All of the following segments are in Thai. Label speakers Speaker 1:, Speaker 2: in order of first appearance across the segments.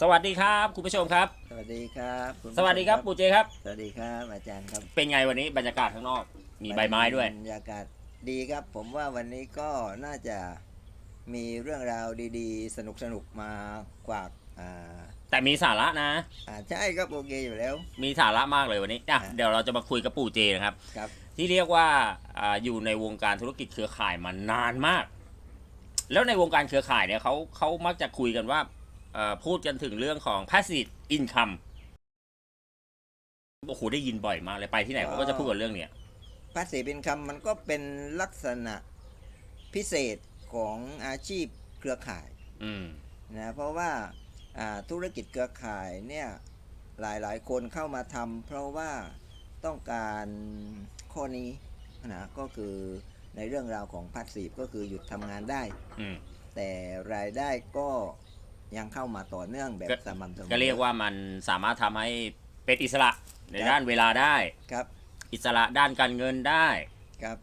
Speaker 1: สวัสดีครับคุณผู้ชมครับ
Speaker 2: สวัสดีครับณ
Speaker 1: สวัสดีครับ
Speaker 2: ผู้ชม
Speaker 1: ปู่เจครับ
Speaker 2: สวัสดีครับอาจารย์ครับ
Speaker 1: เป็นไงวันนี้บรรยากาศข้างนอก มีใบไม้ด้วย
Speaker 2: บรรยากาศดีครับ ผมว่าวันนี้ก็น่าจะมีเรื่องราวดีๆ สนุกสนุกๆมากวากอ่า
Speaker 1: แต่มีสาระนะ
Speaker 2: อ่าใช่ครับโอเคอยู่แล้ว
Speaker 1: มีสาระมากเลยวันนี้อะ
Speaker 2: อะ
Speaker 1: เดี๋ยวเราจะมาคุยกับปู่เจนะครับ
Speaker 2: ครับ
Speaker 1: ที่เรียกว่าอ่าอยู่ในวงการธุรกิจเครือข่ายมานานมาก แล้วในวงการเครือข่ายเนี่ยเขาเขามักจะคุยกันว่าเอ่อ พูดกันถึงเรื่องของ passive income โอ้โหได้ยินบ่อยมากเลยไปที่ไหนเขาก็จะพูดกันเรื่องเนี้ย
Speaker 2: ภาษีเป็นคำมันก็เป็นลักษณะพิเศษของอาชีพเครือข่าย
Speaker 1: อืม
Speaker 2: นะเพราะว่าอ่าธุรกิจเครือข่ายเนี่ยหลายๆ คนเข้ามาทำเพราะว่าต้องการข้อนี้นะก็คือในเรื่องราวของพาสซีฟก็คือหยุดทำงานได้
Speaker 1: อืม
Speaker 2: แต่รายได้ก็ ยังเข้ามาต่อเนื่องแบบ
Speaker 1: ก็
Speaker 2: สม่ำเสมอ
Speaker 1: ก็เรียกว่ามันสามารถทำให้เป็นอิสระใน
Speaker 2: ครับ
Speaker 1: ด้านเวลาได้
Speaker 2: ครับ
Speaker 1: อิสระด้านการเงินได้
Speaker 2: ครับ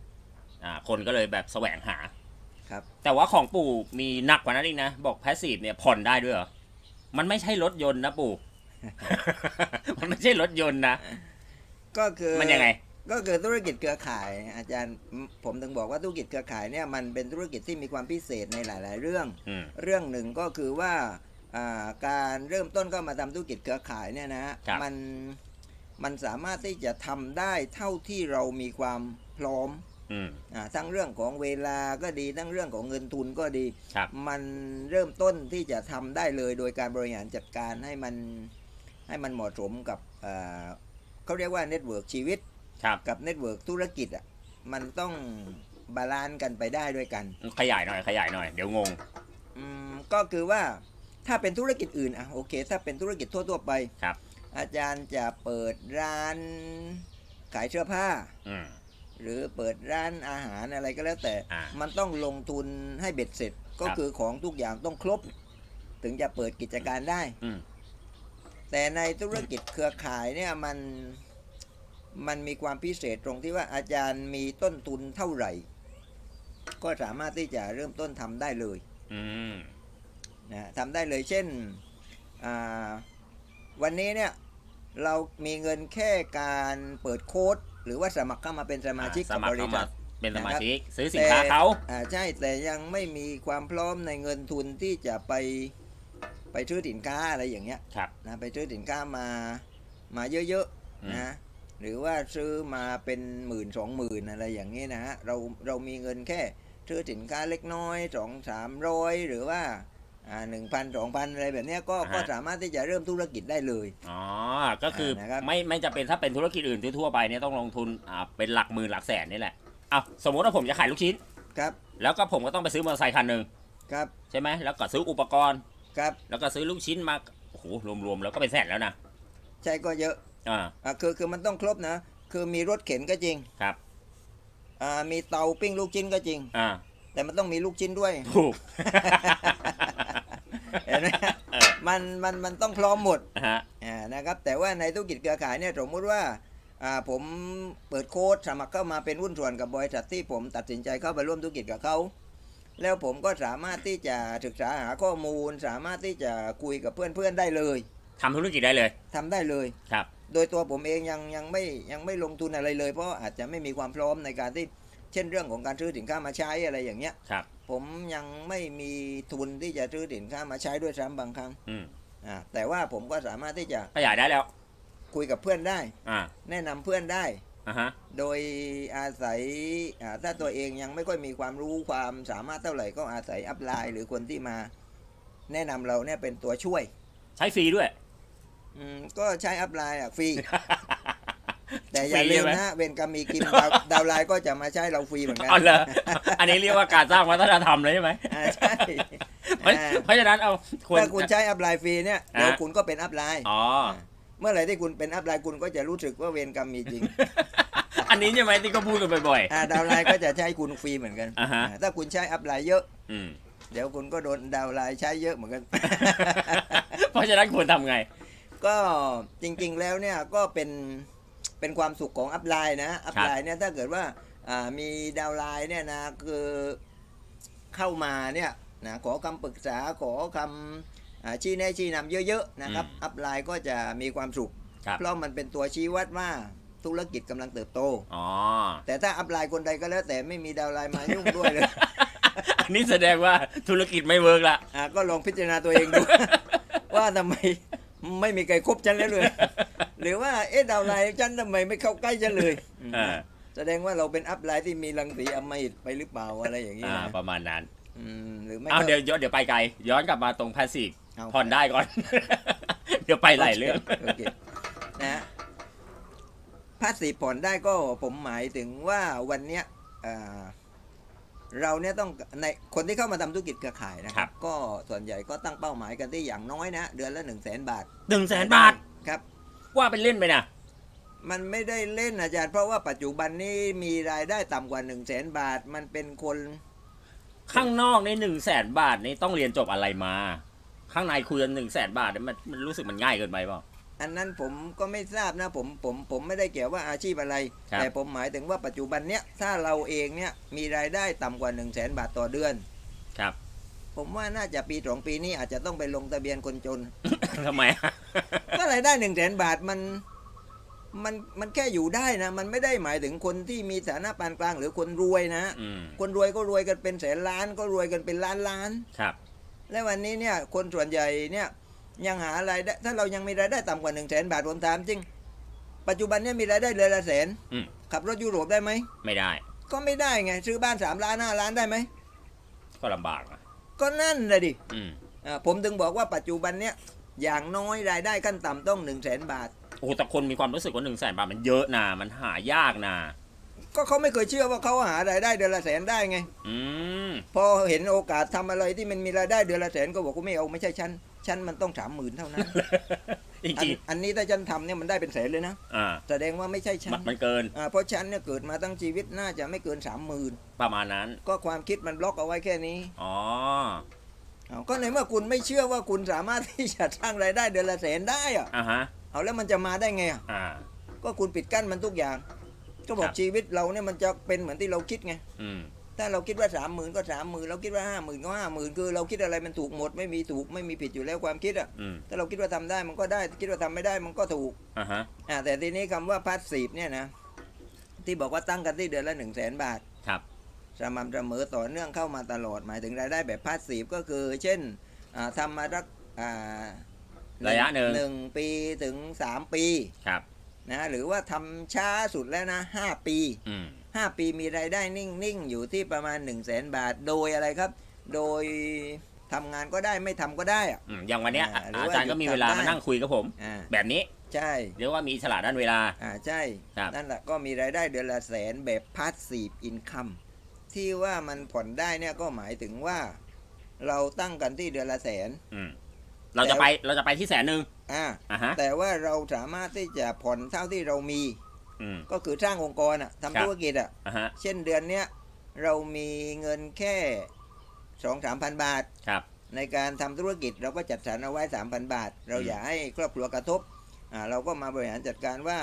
Speaker 1: อ่าคนก็เลยแบบแสวงหา
Speaker 2: ครับ
Speaker 1: แต่ว่าของปู่มีหนักกว่านั้นอีกนะ บอกแพสซีฟเนี่ยผ่อนได้ด้วยเหรอ มันไม่ใช่รถยนต์นะปู่ มันไม่ใช่รถยนต์นะ
Speaker 2: ก็คือ
Speaker 1: มันยังไง
Speaker 2: ก็คือธุรกิจเครือข่ายอาจารย์ผมถึงบอกว่าธุรกิจเครือข่ายเนี่ยมันเป็นธุรกิจที่มีความพิเศษในหลาย ๆ เรื่อง
Speaker 1: อืม
Speaker 2: เรื่องหนึ่งก็คือว่าอ่าการเริ่มต้นเข้ามาทำธุรกิจเครือข่ายเนี่ยนะฮะ
Speaker 1: ครับ
Speaker 2: มันมันสามารถที่จะทำได้เท่าที่เรามีความพร้อม
Speaker 1: อืม
Speaker 2: อ่าทั้งเรื่องของเวลาก็ดีทั้งเรื่องของเงินทุนก็ดี
Speaker 1: ครับ
Speaker 2: มันเริ่มต้นที่จะทำได้เลยโดยการบริหารจัดการให้มันให้มันเหมาะสมกับอ่าเขาเรียกว่าเน็ตเวิร์กชีวิต
Speaker 1: ครับ
Speaker 2: กับเน็ตเวิร์กธุรกิจอะมันต้องบาลานซ์กันไปได้ด้วยกัน
Speaker 1: ขยายหน่อยขยายหน่อยเดี๋ยวงง
Speaker 2: อืมก็คือว่าถ้าเป็นธุรกิจอื่นอะโอเค ถ้าเป็นธุรกิจทั่วๆไป
Speaker 1: ครับ
Speaker 2: อาจารย์จะเปิดร้านขายเสื้อผ้า
Speaker 1: อืม
Speaker 2: หรือเปิดร้านอาหารอะไรก็แล้วแต่
Speaker 1: อ่า
Speaker 2: มันต้องลงทุนให้เบ็ดเสร็จ ก็
Speaker 1: ครับ
Speaker 2: คือของทุกอย่างต้องครบ ถึงจะเปิดกิจการได้
Speaker 1: อืม
Speaker 2: แต่ในธุรกิจเครือข่ายเนี่ยมัน มันมีความพิเศษตรงที่ว่าอาจารย์มีต้นทุนเท่าไหร่ ก็สามารถที่จะเริ่มต้นทำได้เลย
Speaker 1: อืม
Speaker 2: นะทำได้เลยเช่นอ่าวันนี้เนี่ยเรามีเงินแค่การเปิดโค้ด หรือว่าสมัครเข้ามาเป็นสมาชิก
Speaker 1: ส
Speaker 2: กับ
Speaker 1: มัค
Speaker 2: บ
Speaker 1: ร
Speaker 2: ริ
Speaker 1: เข้า
Speaker 2: ษั
Speaker 1: มา
Speaker 2: ท
Speaker 1: เป็นสมา
Speaker 2: นะครับ
Speaker 1: ชิกซื้อสินค้าเขา
Speaker 2: อ่าใช่แต่ยังไม่มีความพร้อมในเงินทุนที่จะไปไปซื้อสินค้าอะไรอย่างเงี้ย
Speaker 1: ครับ
Speaker 2: นะไปซื้อสินค้ามามาเยอะ
Speaker 1: อืม
Speaker 2: ๆนะ หรือว่าซื้อมาเป็นหมื่นสองหมื่นอะไรอย่างนี้นะฮะเราเรามีเงินแค่ซื้อสินค้าเล็กน้อยสองสามร้อยหรือว่าอ่าหนึ่งพันสองพันอะไรแบบเนี้ยก็ก็สามารถที่จะเริ่มธุรกิจได้เลย
Speaker 1: อ๋อ ก็คือ
Speaker 2: อ่านะครับ
Speaker 1: ไม่ไม่จะเป็นถ้าเป็นธุรกิจอื่นทั่วๆไปเนี่ยต้องลงทุนอ่าเป็นหลักหมื่นหลักแสนนี่แหละเอาสมมติว่าผมจะขายลูกชิ้น
Speaker 2: ครับ
Speaker 1: แล้วก็ผมก็ต้องไปซื้อมอเตอร์ไซค์คันหนึ่ง
Speaker 2: ครับ
Speaker 1: ใช่ไหมแล้วก็ซื้ออุปกรณ์
Speaker 2: ครับ
Speaker 1: แล้วก็ซื้อลูกชิ้นมาโอ้โหรวมๆแล้วก็เป็นแสนแล้วนะ
Speaker 2: ใช่ก็เยอะ
Speaker 1: อ่า
Speaker 2: อ่าคือคือมันต้องครบนะ คือมีรถเข็นก็จริง
Speaker 1: ครับ
Speaker 2: อ่ามีเตาปิ้งลูกชิ้นก็จริง
Speaker 1: อ่า
Speaker 2: แต่มันต้องมีลูกชิ้นด้วย
Speaker 1: ถูก
Speaker 2: เห็นไหม
Speaker 1: เออ
Speaker 2: มันมันมันต้องพร้อมหมด
Speaker 1: นะฮะ
Speaker 2: อ่านะครับ แต่ว่าในธุรกิจเครือข่ายเนี่ยสมมุติว่าอ่าผมเปิดโค้ดสมัครเข้ามาเป็นหุ้นส่วนกับบริษัทที่ผมตัดสินใจเข้าไปร่วมธุรกิจกับเขา แล้วผมก็สามารถที่จะศึกษาหาข้อมูล สามารถที่จะคุยกับเพื่อนๆได้เลย
Speaker 1: ทำธุรกิจได้เลย
Speaker 2: ทำได้เลย
Speaker 1: ครับ
Speaker 2: โดยตัวผมเองยังยังไม่ยังไม่ลงทุนอะไรเลย เพราะอาจจะไม่มีความพร้อมในการที่เช่นเรื่องของการซื้อสินค้ามาใช้อะไรอย่างเงี้ย
Speaker 1: ครับ
Speaker 2: ผมยังไม่มีทุนที่จะซื้อสินค้ามาใช้ด้วยซ้ำบางครั้ง
Speaker 1: อืม
Speaker 2: อ่าแต่ว่าผมก็สามารถที่จะ
Speaker 1: ขยายได้แล้ว
Speaker 2: คุยกับเพื่อนได้
Speaker 1: อ่า
Speaker 2: แนะนำเพื่อนได้
Speaker 1: อ่าฮะ
Speaker 2: โดยอาศัยอ่าถ้าตัวเองยังไม่ค่อยมีความรู้ความสามารถเท่าไหร่ก็อาศัยอัพไลน์หรือคนที่มา แนะนำเราเนี่ยเป็นตัวช่วย
Speaker 1: ใช้ฟรีด้วย
Speaker 2: อืมก็ใช้อัพไลน์อะฟรี แต่อย่า
Speaker 1: ฟรี
Speaker 2: ลืม
Speaker 1: ไหม
Speaker 2: นะเวนกรรมมีกินดาวดาวน์ไลน์ก็จะมาใช้เราฟรีเหมือนกัน
Speaker 1: อ๋อเหรออันนี้เรียกว่าการสร้างวัฒนธรรมเลยใช่ไหม
Speaker 2: อ่าใช่
Speaker 1: เพราะ
Speaker 2: อ่า
Speaker 1: เพราะฉะนั้นเอาควร
Speaker 2: ถ้าคุณใช้อัพไลน์ฟรีเนี่ยเดี๋ยว
Speaker 1: อะ
Speaker 2: คุณก็เป็นอัพไลน์
Speaker 1: อ๋อ
Speaker 2: เมื่อไหร่ที่คุณเป็นอัพไลน์คุณก็จะรู้สึกว่าเวรกรรมมีจริง
Speaker 1: อันนี้ใช่ไหมที่ก็พูดกันบ่อย
Speaker 2: อ่าดาวน์ไลน์ก็จะใช้คุณฟรีเหมือนกัน
Speaker 1: อ่าฮะ
Speaker 2: อ่าถ้าคุณใช้อัพไลน์เยอะ
Speaker 1: ๆอืม
Speaker 2: เดี๋ยวคุณก็โดนดาวน์ไลน์ใช้เยอะเหมือนกัน
Speaker 1: เพราะฉะนั้นควรทำไง
Speaker 2: ก็จริงๆแล้วเนี่ยก็เป็นเป็นความสุขของอัพไลน์นะอัพไลน์เนี่ยถ้าเกิดว่าอ่ามีดาวน์ไลน์เนี่ยนะคือเข้ามาเนี่ยนะขอคำปรึกษาขอคำอ่าชี้แนะชี้นำเยอะๆนะครับ
Speaker 1: อืม
Speaker 2: อัพไลน์ก็จะมีความสุข
Speaker 1: ครับ
Speaker 2: เพราะมันเป็นตัวชี้วัดว่าธุรกิจกำลังเติบโต
Speaker 1: อ๋อ
Speaker 2: แต่ถ้าอัพไลน์คนใดก็แล้วแต่ไม่มีดาวน์ไลน์มายุ่งด้วยเลย
Speaker 1: อันนี้แสดงว่าธุรกิจไม่เวิร์กละ
Speaker 2: อ่าก็ลองพิจารณาตัวเองดู ว่าทำไม ไม่มีใครคบฉันแล้วเลย หรือว่าเอ๊ะดาวน์ไลน์ฉันทำไมไม่เข้าใกล้ฉันเลยอืม
Speaker 1: อ่า
Speaker 2: แสดงว่าเราเป็นอัพไลน์ที่มีรังสีอำมหิตไปหรือเปล่าอะไรอย่างนี้
Speaker 1: อ่า
Speaker 2: นะ
Speaker 1: ประมาณนั้น
Speaker 2: อืมหรือไม่
Speaker 1: เอา
Speaker 2: ก็
Speaker 1: เดี๋ยวย้อนเดี๋ยวไปไกล ย้อนกลับมาตรงพาสซีฟ
Speaker 2: เอา
Speaker 1: ผ่อนได้ก่อน เดี๋ยวไปหลายเรื่อง
Speaker 2: โอเคนะฮะภาษีผ่อนได้ก็ผมหมายถึงว่าวันเนี้ยอ่า เราเนี่ยต้องในคนที่เข้ามาทำธุรกิจเครือข่ายนะค
Speaker 1: ครั
Speaker 2: รับบก็ส่วนใหญ่ก็ตั้งเป้าหมายกันที่อย่างน้อยนะเดือนละหนึ่งแสนบาท
Speaker 1: หนึ่งแสนบาท
Speaker 2: ครับ
Speaker 1: ว่าเป็นเล่นไปนะ
Speaker 2: มันไม่ได้เล่นอาจารย์ เพราะว่าปัจจุบันนี้มีรายได้ต่ำกว่า1นึ่งแสนบาท มันเป็นคน
Speaker 1: ข้างนอกในหนึ่งแสนบาทนี่ต้องเรียนจบอะไรมา ข้างในคุยกันหนึ่งแสนบาทเนี่ยมันมันรู้สึกมันง่ายเกินไปเปล่า
Speaker 2: อันนั้นผมก็ไม่ทราบนะผมผมผมไม่ได้เกี่ยวว่าอาชีพอะไร
Speaker 1: ครับ
Speaker 2: แต่ผมหมายถึงว่าปัจจุบันเนี้ยถ้าเราเองเนี่ยมีรายได้ต่ำกว่า1นึ่งแสนบาทต่อเดือน
Speaker 1: ครับ
Speaker 2: ผมว่าน่าจะปีสองปีนี้อาจจะต้องไปลงทะเบียนคนจน
Speaker 1: ทำไมอะ
Speaker 2: ก็รายได้หนึ่งแสนบาทมันมันมันแค่อยู่ได้นะ มันไม่ได้หมายถึงคนที่มีฐานะปานกลางหรือคนรวยนะ
Speaker 1: อืม
Speaker 2: คนรวยก็รวยกันเป็นแสนล้านก็รวยกันเป็นล้านล้าน
Speaker 1: ครับ
Speaker 2: และวันนี้เนี่ยคนส่วนใหญ่เนี่ย ยังหารายได้ถ้าเรายังมีรายได้ต่ำกว่าหนึ่งแสนบาทผมถามจริง ปัจจุบันเนี่ยมีรายได้เดือนละแสน
Speaker 1: อืม
Speaker 2: ขับรถยุโรปได้ไหม
Speaker 1: ไม่ได้
Speaker 2: ก็ไม่ได้ไง ซื้อบ้านสามล้านห้าล้านได้ไหม
Speaker 1: ก็ลำบากอะ
Speaker 2: ก็นั่นเลยดิ
Speaker 1: อืม
Speaker 2: อ่าผมถึงบอกว่าปัจจุบันเนี่ยอย่างน้อยรายได้ขั้นต่ำต้องหนึ่งแสนบาท
Speaker 1: โอ้แต่คนมีความรู้สึกว่าหนึ่งแสนบาทมันเยอะนะมันหายากนะ
Speaker 2: ก็เขาไม่เคยเชื่อว่าเขาหารายได้เดือนละแสนได้ไง
Speaker 1: อืม
Speaker 2: พอเห็นโอกาสทำอะไรที่มันมีรายได้เดือนละแสนก็บอกว่าไม่เอาไม่ใช่ฉัน ฉันมันต้องสามหมื่นเท่านั้น
Speaker 1: จ
Speaker 2: อัน
Speaker 1: ริง
Speaker 2: อันนี้ถ้าฉันทำเนี่ยมันได้เป็นแสนเลยนะ
Speaker 1: ๆอ่า
Speaker 2: แสดงว่าไม่ใช่ฉั
Speaker 1: มันนมันเกิน
Speaker 2: อ่าเพราะฉันเนี่ยเกิดมาตั้งชีวิตน่าจะไม่เกินสามหมื่น
Speaker 1: ประมาณนั้น
Speaker 2: ก็ความคิดมันบล็อกเอาไว้แค่นี้
Speaker 1: อ๋อ
Speaker 2: เอาก็ในเมื่อคุณไม่เชื่อว่าคุณสามารถที่จะสร้างรายได้เดือนละแสนได้อะ
Speaker 1: อ่าฮะ
Speaker 2: เอาแล้วมันจะมาได้ไงอะ
Speaker 1: อ่า
Speaker 2: ก็คุณปิดกั้นมันทุกอย่าง ก็บอ
Speaker 1: ค
Speaker 2: ก
Speaker 1: รับ
Speaker 2: ชีวิตเราเนี่ยมันจะเป็นเหมือนที่เราคิดไง
Speaker 1: อืม
Speaker 2: ถ้าเราคิดว่าสามหมื่นก็สามหมื่นเราคิดว่าห้าหมื่นก็ห้าหมื่นคือเราคิดอะไรมันถูกหมดไม่มีถูกไม่มีผิดอยู่แล้วความคิดอะ
Speaker 1: อืม
Speaker 2: ถ้าเราคิดว่าทำได้มันก็ได้ คิดว่าทำไม่ได้มันก็ถูก
Speaker 1: อ่าฮะ
Speaker 2: อ่าแต่ทีนี้คำว่าพาสซีฟเนี่ยนะที่บอกว่าตั้งกันที่เดือนละหนึ่งแสนบาท
Speaker 1: ครับ
Speaker 2: สม่ำเสมอต่อเนื่องเข้ามาตลอดหมายถึงรายได้แบบพาสซีฟก็คือ เช่นอ่าทำมาสักอ่า
Speaker 1: ระยะหนึ่ง
Speaker 2: หนึ่งปีถึงสามปี
Speaker 1: ครับ
Speaker 2: นะหรือว่าทำช้าสุดแล้วนะห้าปี
Speaker 1: อืม
Speaker 2: ห้าปีมีรายได้นิ่งๆ อยู่ที่ประมาณ1นึ่งแสนบาท โดยอะไรครับ โดยทำงานก็ได้ไม่ทำก็ได้อะ
Speaker 1: อืมอย่างวันเนี้ย
Speaker 2: อ่าหรือว่า
Speaker 1: อาจารย์ก็มีเวลา
Speaker 2: หยุดทำได้
Speaker 1: มานั่งคุยกับผม
Speaker 2: อ่า
Speaker 1: แบบนี้
Speaker 2: ใช่
Speaker 1: เรียกว่ามีอิสระด้านเวลา
Speaker 2: อ่าใช่
Speaker 1: ครับ
Speaker 2: นั่นแหละก็มีรายได้เดือนละแสนแบบพาสซีฟอินคัมที่ว่ามันผ่อนได้เนี่ยก็หมายถึงว่า เราตั้งกันที่เดือนละแสน
Speaker 1: อืมเราจะไปเราจะไปที่แสนหนึ่ง
Speaker 2: อ่า
Speaker 1: อ่าฮะ
Speaker 2: แต่ว่าเราสามารถที่จะผ่อนเท่าที่เรามี
Speaker 1: อืม
Speaker 2: ก็คือสร้างองค์กรอะ
Speaker 1: ครั
Speaker 2: ทำ
Speaker 1: บ
Speaker 2: ธุรกิจอะ
Speaker 1: อ่าฮะ
Speaker 2: เช่นเดือนเนี้ยเรามีเงินแค่สองสามพันบาท
Speaker 1: ครับ
Speaker 2: ในการทำธุรกิจเราก็จัดสรรเอาไว้3,000บาท เรา
Speaker 1: อืม
Speaker 2: อย่าให้ครอบครัวกระทบอ่าเราก็มาบริหารจัดการว่า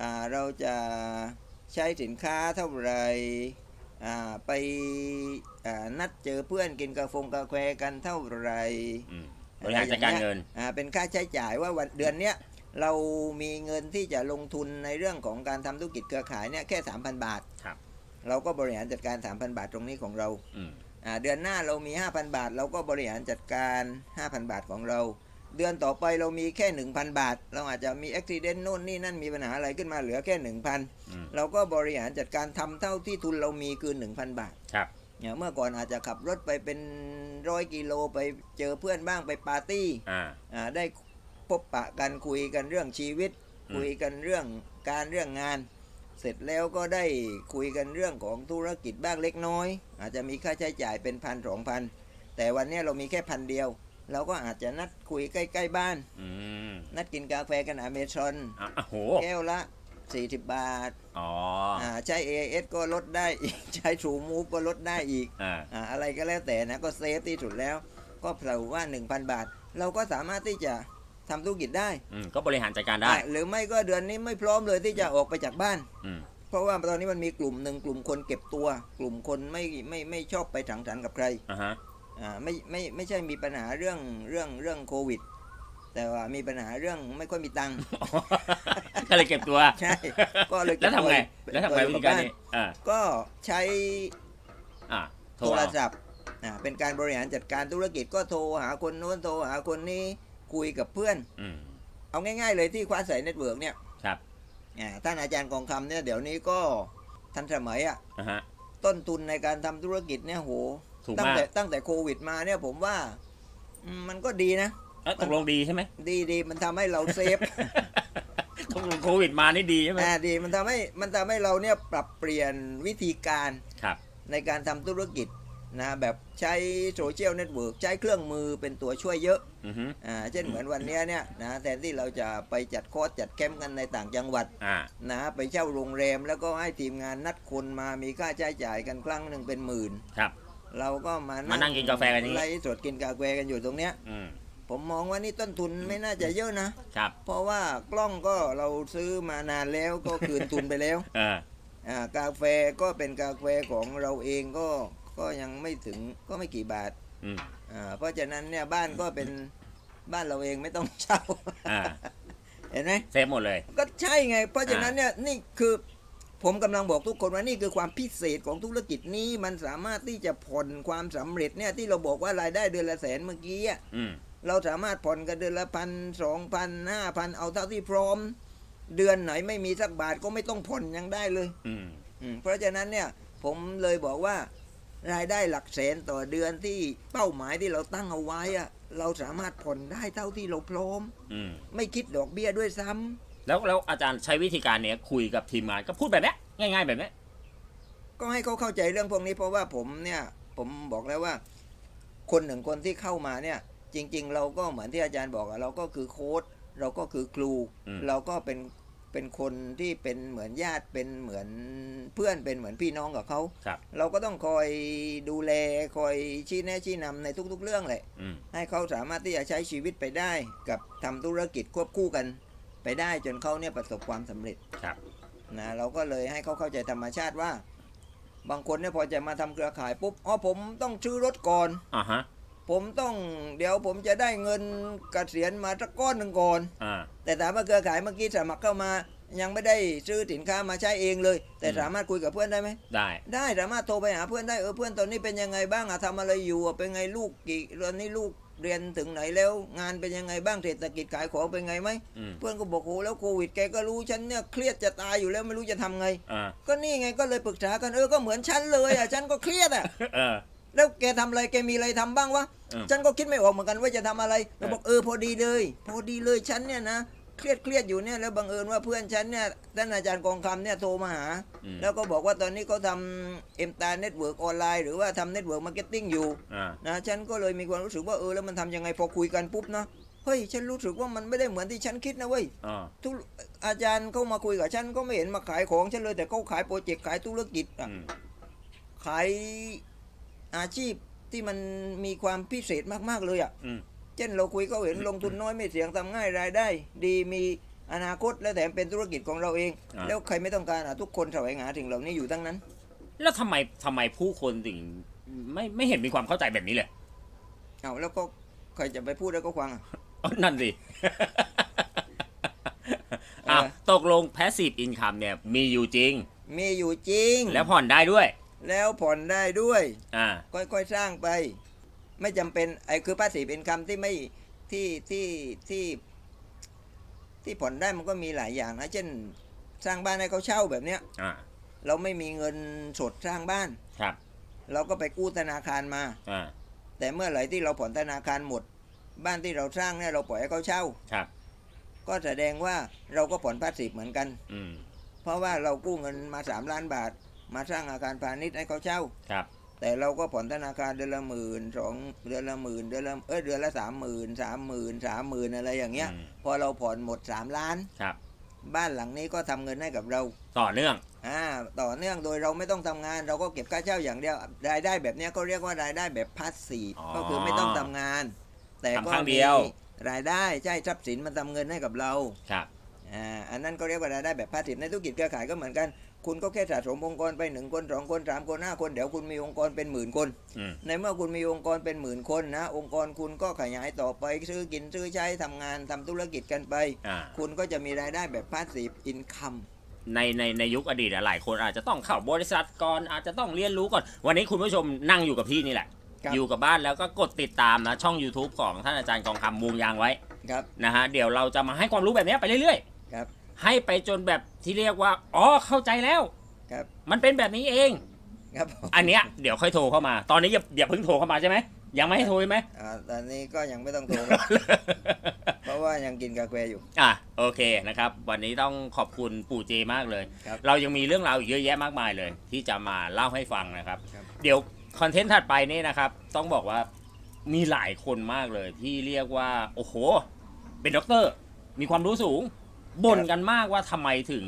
Speaker 2: อ่าเราจะใช้สินค้าเท่าไหรอ่าไปอ่านัดเจอเพื่อนกินกาแฟกาแฟกันเท่าไหร
Speaker 1: อืมบริหารจัดการเงิน
Speaker 2: อ่าเป็นค่าใช้จ่ายว่าวันเดือนเนี้ย เรามีเงินที่จะลงทุนในเรื่องของการทำธุรกิจเครือข่ายเนี่ยแค่3,000บาท
Speaker 1: ครับ
Speaker 2: เราก็บริหารจัดการ3,000บาทตรงนี้ของเรา
Speaker 1: อืม
Speaker 2: อ่าเดือนหน้าเรามี5,000บาท เราก็บริหารจัดการ5,000บาทของเรา เดือนต่อไปเรามีแค่1,000บาท เราอาจจะมีอุบิเหตุโน่นนี่นั่นมีปัญหาอะไรขึ้นมาเหลือแค่1,000
Speaker 1: อืม
Speaker 2: เราก็บริหารจัดการทำเท่าที่ทุนเรามีคือ1,000บาท
Speaker 1: ครับ
Speaker 2: อย่างเมื่อก่อนอาจจะขับรถไปเป็นร้อยกิโลไปเจอเพื่อนบ้างไปปาร์ตี้
Speaker 1: อ่า
Speaker 2: อ่าได้ พบปะกันคุยกันเรื่องชีวิต
Speaker 1: อืม
Speaker 2: คุยกันเรื่องการเรื่องงาน เสร็จแล้วก็ได้คุยกันเรื่องของธุรกิจบ้างเล็กน้อย อาจจะมีค่าใช้จ่ายเป็นพันสองพันแต่วันเนี้ยเรามีแค่พันเดียวเราก็อาจจะนัดคุยใกล้ ๆ บ้าน
Speaker 1: อืม
Speaker 2: นัดกินกาแฟกันอเมซอน
Speaker 1: อะอะโห
Speaker 2: แก้วละ 40 บาท
Speaker 1: อ๋อ
Speaker 2: อ่าใช้ AS ก็ลดได้อีก ใช้ True Move ก็ลดได้อีก
Speaker 1: อ่า
Speaker 2: อ่าอะไรก็แล้วแต่นะ ก็เซฟที่สุดแล้ว ก็เผาว่า 1,000 บาท เราก็สามารถที่จะ ทำธุรกิจได้
Speaker 1: อืมก็บริหารจัดการได้
Speaker 2: อะหรือไม่ก็เดือนนี้ไม่พร้อมเลยที่จะออกไปจากบ้าน
Speaker 1: อืม
Speaker 2: เพราะว่าตอนนี้มันมีกลุ่มหนึ่งกลุ่มคนเก็บตัว กลุ่มคนไม่ไม่ไม่ชอบไปสังสรรค์กับใคร
Speaker 1: อ่าฮะ
Speaker 2: อ่าไม่ไม่ไม่ใช่มีปัญหาเรื่องเรื่องเรื่องโควิด แต่ว่ามีปัญหาเรื่องไม่ค่อยมีตังค์
Speaker 1: ก็เลยเก็บตัว
Speaker 2: ใช่ ก็เลย
Speaker 1: แล้วทำไง
Speaker 2: เก็บ
Speaker 1: แล้วทำไงวิธีการนี้ อ่า
Speaker 2: ก็ใช้
Speaker 1: อ่า โทร
Speaker 2: โทร
Speaker 1: เอา
Speaker 2: ศัพท์อ่าเป็นการบริหารจัดการธุรกิจก็โทรหาคนโน้นโทรหาคนนี้ คุยกับเพื่อน
Speaker 1: อืม
Speaker 2: เอาง่ายๆเลยที่คว้าใสเน็ตเวิร์กเนี่ย
Speaker 1: ครับ
Speaker 2: อ่าท่านอาจารย์กองคำเนี่ยเดี๋ยวนี้ก็ทันสมัยอะ
Speaker 1: อ่าฮะ
Speaker 2: ต้นทุนในการทำธุรกิจเนี่ยโห
Speaker 1: ถูก
Speaker 2: ตั้ง
Speaker 1: มาก
Speaker 2: แต่ตั้งแต่โควิดมาเนี่ยผมว่าอืมมันก็ดีนะ
Speaker 1: เอ้ยตกลงดีใช่ไหม
Speaker 2: ดีดีมันทำให้เราเซฟ
Speaker 1: ตกลงโควิดมานี่ดีใช่ไหม
Speaker 2: อ่าดีมันทำให้มันทำให้เราเนี่ยปรับเปลี่ยนวิธีการ
Speaker 1: ครับ
Speaker 2: ในการทำธุรกิจ นะแบบใช้โซเชียลเน็ตเวิร์กใช้เครื่องมือเป็นตัวช่วยเยอะ
Speaker 1: อือฮึ
Speaker 2: อ่าเช่นเหมือนวันเนี้ยเนี่ยนะแทนที่เราจะไปจัดคอร์สจัดแคมป์กันในต่างจังหวัด
Speaker 1: อ่า
Speaker 2: นะไปเช่าโรงแรมแล้วก็ให้ทีมงานนัดคนมามีค่าใช้จ่ายกันครั้งหนึ่งเป็นหมื่น
Speaker 1: ครับ
Speaker 2: เราก็มา
Speaker 1: มานั่งกินกาแฟกันอย่างนี้
Speaker 2: ไล่สดกินกาแฟกันอยู่ตรงเนี้ย
Speaker 1: อืม
Speaker 2: ผมมองว่านี่ต้นทุนไม่น่าจะเยอะนะ
Speaker 1: ครับ
Speaker 2: เพราะว่ากล้องก็เราซื้อมานานแล้วก็คืนทุนไปแล้ว
Speaker 1: อ่า
Speaker 2: อ่ากาแฟก็เป็นกาแฟของเราเองก็ ก็ยังไม่ถึงก็ไม่กี่บาท
Speaker 1: อืม
Speaker 2: อ่าเพราะฉะนั้นเนี่ยบ้านก็เป็นบ้านเราเองไม่ต้องเช่า
Speaker 1: อ่า
Speaker 2: เห็นไหม
Speaker 1: เซฟหมดเลย
Speaker 2: ก็ใช่ไง เพราะฉะนั้นเนี่ยนี่คือผมกำลังบอกทุกคนว่านี่คือความพิเศษของธุรกิจนี้มันสามารถที่จะผ่อนความสำเร็จเนี่ยที่เราบอกว่ารายได้เดือนละแสนเมื่อกี้อะ
Speaker 1: อืม
Speaker 2: เราสามารถผ่อนกันเดือนละพันสองพันห้าพันเอาเท่าที่พร้อม เดือนไหนไม่มีสักบาทก็ไม่ต้องผ่อนยังได้เลย
Speaker 1: อืม
Speaker 2: อืมเพราะฉะนั้นเนี่ยผมเลยบอกว่า รายได้หลักแสนต่อเดือนที่เป้าหมายที่เราตั้งเอาไว้อะเราสามารถผ่อนได้เท่าที่เราพร้อม
Speaker 1: อืม
Speaker 2: ไม่คิดดอกเบี้ยด้วยซ้ำ
Speaker 1: แล้วแล้วอาจารย์ใช้วิธีการเนี้ยคุยกับทีมงานก็พูดแบบเนี้ยง่าย ๆ แบบเนี้ย
Speaker 2: ก็ให้เขาเข้าใจเรื่องพวกนี้เพราะว่าผมเนี่ย ผมบอกแล้วว่า คนหนึ่งคนที่เข้ามาเนี่ย จริง ๆ เราก็เหมือนที่อาจารย์บอกอะเราก็คือโค้ดเราก็คือครู เราก็เป็น เป็นคนที่เป็นเหมือนญาติเป็นเหมือนเพื่อนเป็นเหมือนพี่น้องกับเขา
Speaker 1: ครับ
Speaker 2: เราก็ต้องคอยดูแลคอยชี้แนะชี้นำในทุก ๆ เรื่องแหละ
Speaker 1: อืม
Speaker 2: ให้เขาสามารถที่จะใช้ชีวิตไปได้ กับทำธุรกิจควบคู่กัน ไปได้จนเขาเนี่ยประสบความสำเร็จ
Speaker 1: ครับ
Speaker 2: นะเราก็เลยให้เขาเข้าใจธรรมชาติว่า บางคนเนี่ยพอจะมาทำเครือข่ายปุ๊บอ๋อผมต้องซื้อรถก่อน
Speaker 1: อ่าฮะ
Speaker 2: ผมต้องเดี๋ยวผมจะได้เงินเกษียณมาสักก้อนหนึ่งก่อน
Speaker 1: อ่า
Speaker 2: แต่ถามว่าเครือข่ายเมื่อกี้สมัครเข้ามา ยังไม่ได้ซื้อสินค้ามาใช้เองเลย แต่
Speaker 1: อืม
Speaker 2: สามารถคุยกับเพื่อนได้ไหม
Speaker 1: ได้
Speaker 2: ได้สามารถโทรไปหาเพื่อนได้เออเพื่อนตอนนี้เป็นยังไงบ้างอะทำอะไรอยู่อะเป็นไงลูกกี่ตอนนี้ลูกเรียนถึงไหนแล้ว งานเป็นยังไงบ้างเศรษฐกิจขายของเป็นไงไหม
Speaker 1: อืม
Speaker 2: เพื่อนก็บอกโหแล้วโควิดแกก็รู้ฉันเนี่ยเครียดจะตายอยู่แล้วไม่รู้จะทำไง
Speaker 1: อ่า
Speaker 2: ก็นี่ไงก็เลยปรึกษากันเออก็เหมือนฉันเลยอะฉันก็เครียดอะ
Speaker 1: เออ
Speaker 2: แล้วแกทำอะไรแกมีอะไรทำบ้างวะ
Speaker 1: อืม
Speaker 2: ฉันก็คิดไม่ออกเหมือนกันว่าจะทำอะไรเราบอกเออพอดีเลย พอดีเลยฉันเนี่ยนะเครียดเครียดอยู่เนี่ยแล้วบังเอิญว่าเพื่อนฉันเนี่ยท่านอาจารย์กองคำเนี่ยโทรมาหา
Speaker 1: อืม
Speaker 2: แล้วก็บอกว่าตอนนี้เขาทำเอ็มตาเน็ตเวิร์กออนไลน์หรือว่าทำเน็ตเวิร์กมาร์เก็ตติ้งอยู่
Speaker 1: อ่า
Speaker 2: นะฉันก็เลยมีความรู้สึกว่าเออแล้วมันทำยังไงพอคุยกันปุ๊บนะเฮ้ยฉันรู้สึกว่ามันไม่ได้เหมือนที่ฉันคิดนะเว้ย
Speaker 1: อ่า
Speaker 2: ทุกอาจารย์เข้ามาคุยกับฉันก็ไม่เห็นมาขายของฉันเลยแต่เขาขายโปรเจกต์ขายธุรกิจอะ
Speaker 1: อืม
Speaker 2: ขาย อาชีพที่มันมีความพิเศษมากๆเลยอะ
Speaker 1: อืม
Speaker 2: เช่นเราคุยเขาเห็นลงทุนน้อยไม่เสี่ยงทำง่ายรายได้ ดีมีอนาคตและแถมเป็นธุรกิจของเราเอง
Speaker 1: อ่า
Speaker 2: แล้วใครไม่ต้องการอะทุกคนแสวงหาถึงเหล่านี้อยู่ทั้งนั้น
Speaker 1: แล้วทำไมทำไมผู้คนถึงไม่ไม่เห็นมีความเข้าใจแบบนี้เลย
Speaker 2: เอาแล้วก็ใครจะไปพูดแล้วก็ฟังอะ
Speaker 1: อ๋อนั่นสิ อะ
Speaker 2: เออ
Speaker 1: ตกลง passive income เนี่ยมีอยู่จริง
Speaker 2: มีอยู่จริง
Speaker 1: แล้วผ่อนได้ด้วย
Speaker 2: แล้วผ่อนได้ด้วย
Speaker 1: อ่า
Speaker 2: ค่อยๆสร้างไป ไม่จำเป็นไอ้คือภาษีเป็นคำที่ไม่ที่ที่ที่ ที่ผ่อนได้มันก็มีหลายอย่างนะเช่น สร้างบ้านให้เขาเช่าแบบเนี้ย
Speaker 1: อ่า
Speaker 2: เราไม่มีเงินสดสร้างบ้าน
Speaker 1: ครับ
Speaker 2: เราก็ไปกู้ธนาคารมา
Speaker 1: อ่า
Speaker 2: แต่เมื่อไหร่ที่เราผ่อนธนาคารหมด บ้านที่เราสร้างเนี่ยเราปล่อยให้เขาเช่า
Speaker 1: ครับ
Speaker 2: ก็แสดงว่าเราก็ผ่อนภาษีเหมือนกัน
Speaker 1: อืม
Speaker 2: เพราะว่าเรากู้เงินมาสามล้านบาท มาสร้างอาคารพาณิชย์ให้เขาเช่า
Speaker 1: ครับ
Speaker 2: แต่เราก็ผ่อนธนาคารเดือนละหมื่นสองเดือนละหมื่นเดือนละเออเดือนละสามหมื่นสามหมื่นสามหมื่นอะไรอย่างเงี้ย
Speaker 1: อืม
Speaker 2: พอเราผ่อนหมดสามล้าน
Speaker 1: ครับ
Speaker 2: บ้านหลังนี้ก็ทำเงินให้กับเรา
Speaker 1: ต่อเนื่อง
Speaker 2: อ่าต่อเนื่องโดยเราไม่ต้องทำงาน เราก็เก็บค่าเช่าอย่างเดียวรายได้แบบเนี้ยก็เรียกว่ารายได้แบบพาสซีฟ
Speaker 1: อ๋อ
Speaker 2: ก็คือไม่ต้องทำงาน แต่ก็
Speaker 1: ทำครั้งเดี
Speaker 2: มี
Speaker 1: ยว
Speaker 2: รายได้ใช่ทรัพย์สินมันทำเงินให้กับเรา
Speaker 1: ครับ
Speaker 2: ออ่าอันนั้นก็เรียกว่ารายได้แบบพาสซีฟในธุรกิจเครือข่ายก็เหมือนกัน คุณก็แค่สะสมองค์กรไปหนึ่งคนสองคนสามคนห้าคนเดี๋ยวคุณมีองค์กรเป็นหมื่นคน
Speaker 1: อืม
Speaker 2: ในเมื่อคุณมีองค์กรเป็นหมื่นคนนะ องค์กรคุณก็ขยายต่อไปซื้อกินซื้อใช้ทำงานทำธุรกิจกันไป
Speaker 1: อ่า
Speaker 2: คุณก็จะมีรายได้แบบพาสซีฟอินคัม
Speaker 1: ในในในยุคอดีตอะหลายคนอาจจะต้องเข้าบริษัทก่อนอาจจะต้องเรียนรู้ก่อน วันนี้คุณผู้ชมนั่งอยู่กับพี่นี่แหละ
Speaker 2: ครับ
Speaker 1: อยู่กับบ้านแล้วก็กดติดตามนะช่อง YouTube ของท่านอาจารย์กองคำวงยางไว้
Speaker 2: ครับ
Speaker 1: นะฮะเดี๋ยวเราจะมาให้ความรู้แบบเนี้ยไปเรื่อย
Speaker 2: ครับ
Speaker 1: ๆ ให้ไปจนแบบที่เรียกว่า อ๋อเข้าใจแล้ว
Speaker 2: ครับ
Speaker 1: มันเป็นแบบนี้เอง
Speaker 2: ครับผม
Speaker 1: อันเนี้ยเดี๋ยวค่อยโทรเข้ามา ตอนนี้อย่าอย่าเพิ่งโทรเข้ามาใช่ไหมยังไม่ให้โทรใช่ไหม
Speaker 2: อ่าตอนนี้ก็ยังไม่ต้องโทรครับ เพราะว่ายังกินกาแฟอยู่
Speaker 1: อะโอเคนะครับ วันนี้ต้องขอบคุณปู่เจมากเลย
Speaker 2: ครับ
Speaker 1: เรายังมีเรื่องราวอีกเยอะแยะมากมายเลย ที่จะมาเล่าให้ฟังนะครับ
Speaker 2: ครับ
Speaker 1: เดี๋ยวคอนเทนต์ถัดไปนี่นะครับ ต้องบอกว่ามีหลายคนมากเลยที่เรียกว่า โอ้โห เป็นด็อกเตอร์ มีความรู้สูง บ่นกันมากว่าทำไมถึง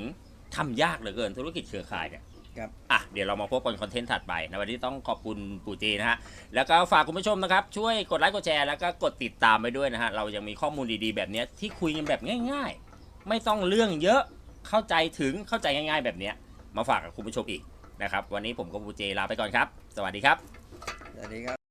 Speaker 1: ทำยากเหลือเกินธุรกิจเครือข่ายเนี่ย
Speaker 2: ครับ
Speaker 1: อะเดี๋ยวเรามาพบกันคอนเทนต์ถัดไปนะวันนี้ต้องขอบคุณปู่เจนะฮะ แล้วก็ฝากคุณผู้ชมนะครับ ช่วยกดไลค์กดแชร์แล้วก็กดติดตามไปด้วยนะฮะ เรายังมีข้อมูลดีๆแบบเนี้ยที่คุยกันแบบง่าย ๆ ไม่ต้องเรื่องเยอะเข้าใจถึงเข้าใจง่าย ๆ แบบเนี้ยมาฝากกับคุณผู้ชมอีกนะครับ วันนี้ผมกับปู่เจลาไปก่อนครับ สวัสดีครับ
Speaker 2: สวัสดีครับ